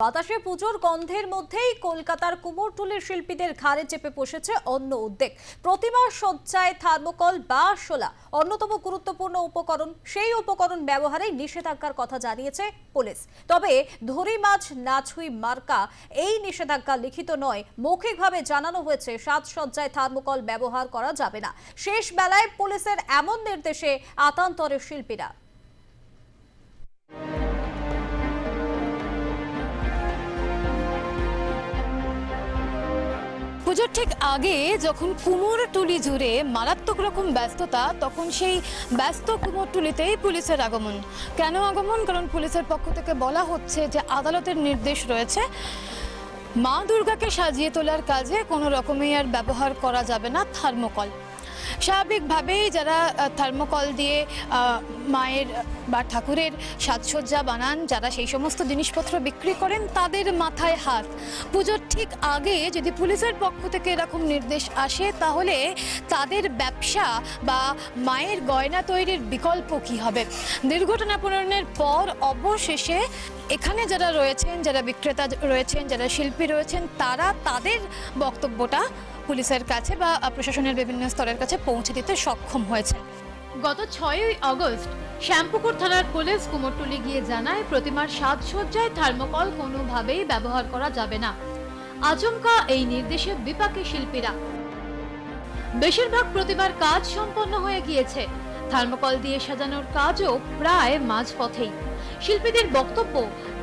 বাতাসে পুজোর গন্ধের মধ্যেই কলকাতার কুমোরটুলির শিল্পীদের ঘাড়ে চেপে বসেছে অন্য উদ্যোগ প্রতিমা সজ্জায় থার্মোকল বা শোলা, অন্যতম গুরুত্বপূর্ণ উপকরণ। সেই উপকরণ ব্যবহারে নিষেধাজ্ঞার কথা জানিয়েছে পুলিশ। তবে ধরি মাছ নাছুই মার্কা এই নিষেধাজ্ঞা লিখিত নয়। মৌখিকভাবে জানানো হয়েছে সাজসজ্জায় থার্মোকল ব্যবহার করা যাবে না। শেষ বেলায় পুলিশের এমন নির্দেশে আতান্তরের শিল্পীরা পুজোর ঠিক আগে যখন কুমোরটুলি জুড়ে মারাত্মক রকম ব্যস্ততা, তখন সেই ব্যস্ত কুমোরটুলিতেই পুলিশের আগমন। কেন আগমন? কারণ পুলিশের পক্ষ থেকে বলা হচ্ছে যে আদালতের নির্দেশ রয়েছে, মা দুর্গাকে সাজিয়ে তোলার কাজে কোনো রকমই আর ব্যবহার করা যাবে না থার্মোকল। স্বাভাবিকভাবেই যারা থার্মোকল দিয়ে মায়ের বা ঠাকুরের সাজসজ্জা বানান, যারা সেই সমস্ত জিনিসপত্র বিক্রি করেন, তাদের মাথায় হাত। পুজোর ঠিক আগে যদি পুলিশের পক্ষ থেকে এরকম নির্দেশ আসে, তাহলে তাদের ব্যবসা বা মায়ের গয়না তৈরির বিকল্প কি হবে? দুর্ঘটনা পূরণের পর অবশেষে এখানে যারা রয়েছেন, যারা বিক্রেতা রয়েছেন, যারা শিল্পী রয়েছেন, তারা তাদের বক্তব্যটা পুলিশের কাছে বা প্রশাসনের বিভিন্ন স্তরের কাছে পৌঁছে দিতে সক্ষম হয়েছে গত ছয়ই আগস্ট শ্যামপুকুর থানার পুলিশ কুমোরটুলি গিয়ে জানায়, প্রতিমার সাজসজ্জায় থার্মোকল কোনোভাবেই ব্যবহার করা যাবে না। আচমকা এই নির্দেশে বিপাকে শিল্পীরা। বেশিরভাগ প্রতিমার কাজ সম্পন্ন হয়ে গিয়েছে। থার্মোকল দিয়ে সাজানোর কাজও প্রায় মাঝপথেই। শিল্পীদের বক্তব্য,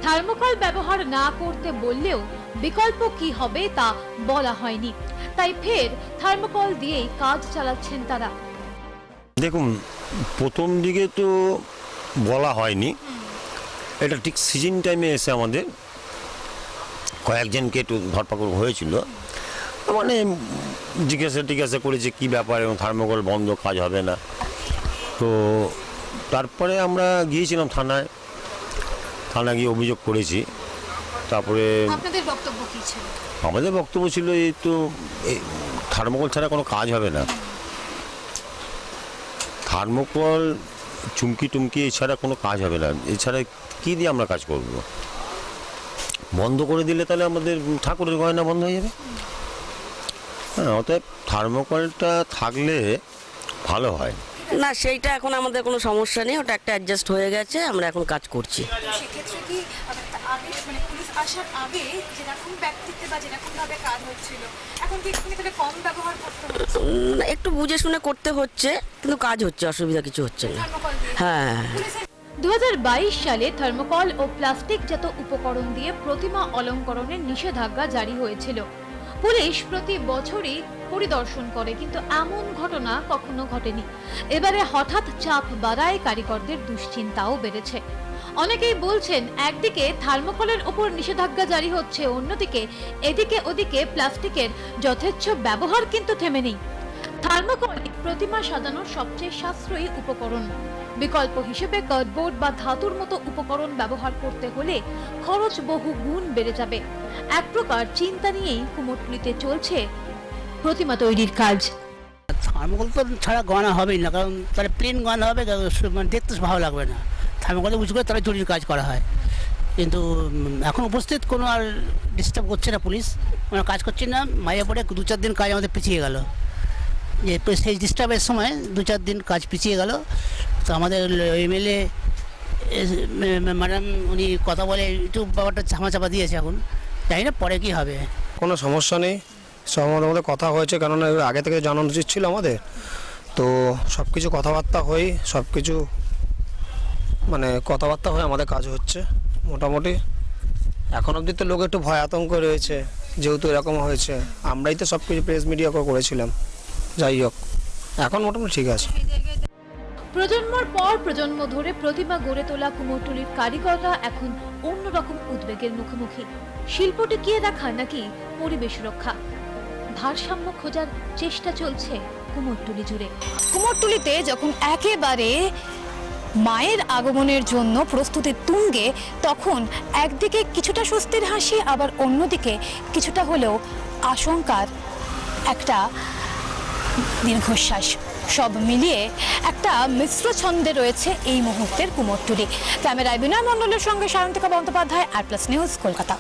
থার্মোকল ব্যবহার না করতে বললেও বিকল্প কি হবে তা বলা হয়নি। তাই ফের থার্মোকল দিয়েই কাজ চালাচ্ছেন তারা। দেখুন, প্রথম দিকে তো বলা হয়নি। এটা ঠিক সিজন টাইমে এসে আমাদের কয়েকজনকে একটু ধরপাকড় হয়েছিল। মানে জিজ্ঞাসা টিজ্ঞাসা করেছে কী ব্যাপার এবং থার্মোকল বন্ধ কাজ হবে না। তো তারপরে আমরা গিয়েছিলাম থানায়। থানায় গিয়ে অভিযোগ করেছি। তারপরে আপনাদের বক্তব্য কি ছিল? আমাদের বক্তব্য ছিল এই তো এই থার্মোকল ছাড়া কোনো কাজ হবে না। থার্মোকল চুমকি টুমকি এছাড়া কোনো কাজ হবে না। এছাড়া কী দিয়ে আমরা কাজ করব? বন্ধ করে দিলে তাহলে আমাদের ঠাকুরের গয়না বন্ধ হয়ে যাবে। হ্যাঁ অতএব থার্মোকলটা থাকলে ভালো হয়। না সেইটা এখন আমাদের কোনো সমস্যা নেই। ওটা একটা অ্যাডজাস্ট হয়ে গেছে আমরা এখন কাজ করছি। সেক্ষেত্রে কি আসার আগে যেরকম ব্যক্তিত্বে বা যেরকম ভাবে কাজ হচ্ছিল এখন কি একটু তাহলে কম ব্যবহার করতে হচ্ছে? একটু বুঝে শুনে করতে হচ্ছে কিন্তু কাজ হচ্ছে অসুবিধা কিছু হচ্ছে না। থার্মোকল দিয়ে? হ্যাঁ দু হাজার বাইশ সালে থার্মোকল ও প্লাস্টিকজাত উপকরণ দিয়ে প্রতিমা অলঙ্করণের নিষেধাজ্ঞা জারি হয়েছিল। পুলিশ প্রতি বছরই পরিদর্শন করে কিন্তু এমন ঘটনা কখনো ঘটেনি। এবারে হঠাৎ চাপ বাড়ায় কারিগরদের দুশ্চিন্তাও বেড়েছে। অনেকেই বলছেন একদিকে থার্মোকলের উপর নিষেধাজ্ঞা জারি হচ্ছে, অন্যদিকে এদিকে ওদিকে প্লাস্টিকের যথেচ্ছ ব্যবহার কিন্তু থেমে নেই। থার্মোকল প্রতিমা সাজানোর সবচেয়ে সাশ্রয়ী উপকরণ। বিকল্প হিসেবে কার্ডবোর্ড বা ধাতুর মতো উপকরণ ব্যবহার করতে হলে খরচ বহু গুণ বেড়ে যাবে। এক প্রকার চিন্তা নিয়েই কুমোরটুলিতে চলছে প্রতিমা তৈরির কাজ। থার্মোকল তো ছাড়া গয়না হবেই না, কারণ তাহলে প্লেন গয়না হবে মানে দেখতে ভালো লাগবে না। থার্মোকল উঁচু করে তারা চুরির কাজ করা হয়। কিন্তু এখন উপস্থিত কোনো আর ডিস্টার্ব করছে না পুলিশ। আমরা কাজ করছি না। মাইয়া পড়ে দু চার দিন কাজ আমাদের পিছিয়ে গেল। যে সেই ডিস্টার্বের সময় দু চার দিন কাজ পিছিয়ে গেল। তো আমাদের এমএলএ ম্যাডাম উনি কথা বলে একটু ব্যাপারটা চাপা দিয়েছে এখন। জানি না পরে কী হবে। কোনো সমস্যা নেই। সব আমাদের মধ্যে কথা হয়েছে, কেননা আগে থেকে জানানো উচিত ছিল আমাদের। তো সব কিছু কথাবার্তা হয়ে সব কিছু মানে কথাবার্তা হয়ে আমাদের কাজ হচ্ছে, মোটামুটি। এখন অবধি তো লোক একটু ভয় আতঙ্ক রয়েছে, যেহেতু এরকম হয়েছে। আমরাই তো সব কিছু প্রেস মিডিয়া করেছিলাম, যাই হোক, এখন মোটামুটি ঠিক আছে। প্রজন্মর পর প্রজন্ম ধরে প্রতিমা গড়ে তোলা কুমোরটুলির কারিগররা এখন অন্যরকম উদ্বেগের মুখোমুখি। শিল্প টিকিয়ে রাখা নাকি পরিবেশ রক্ষা? ভারসাম্য খোঁজার চেষ্টা চলছে কুমোরটুলি জুড়ে। কুমোরটুলিতে যখন একেবারে মায়ের আগমনের জন্য প্রস্তুতি তুঙ্গে, তখন একদিকে কিছুটা স্বস্তির হাসি, আবার অন্যদিকে কিছুটা হলেও আশঙ্কার একটা দীর্ঘশ্বাস। সব মিলিয়ে একটা মিশ্র ছন্দে রয়েছে এই মুহূর্তের কুমোরটুলি। ক্যামেরায় বিনয় মণ্ডলের সঙ্গে Sayantika Bandyopadhyay, R plus news Kolkata.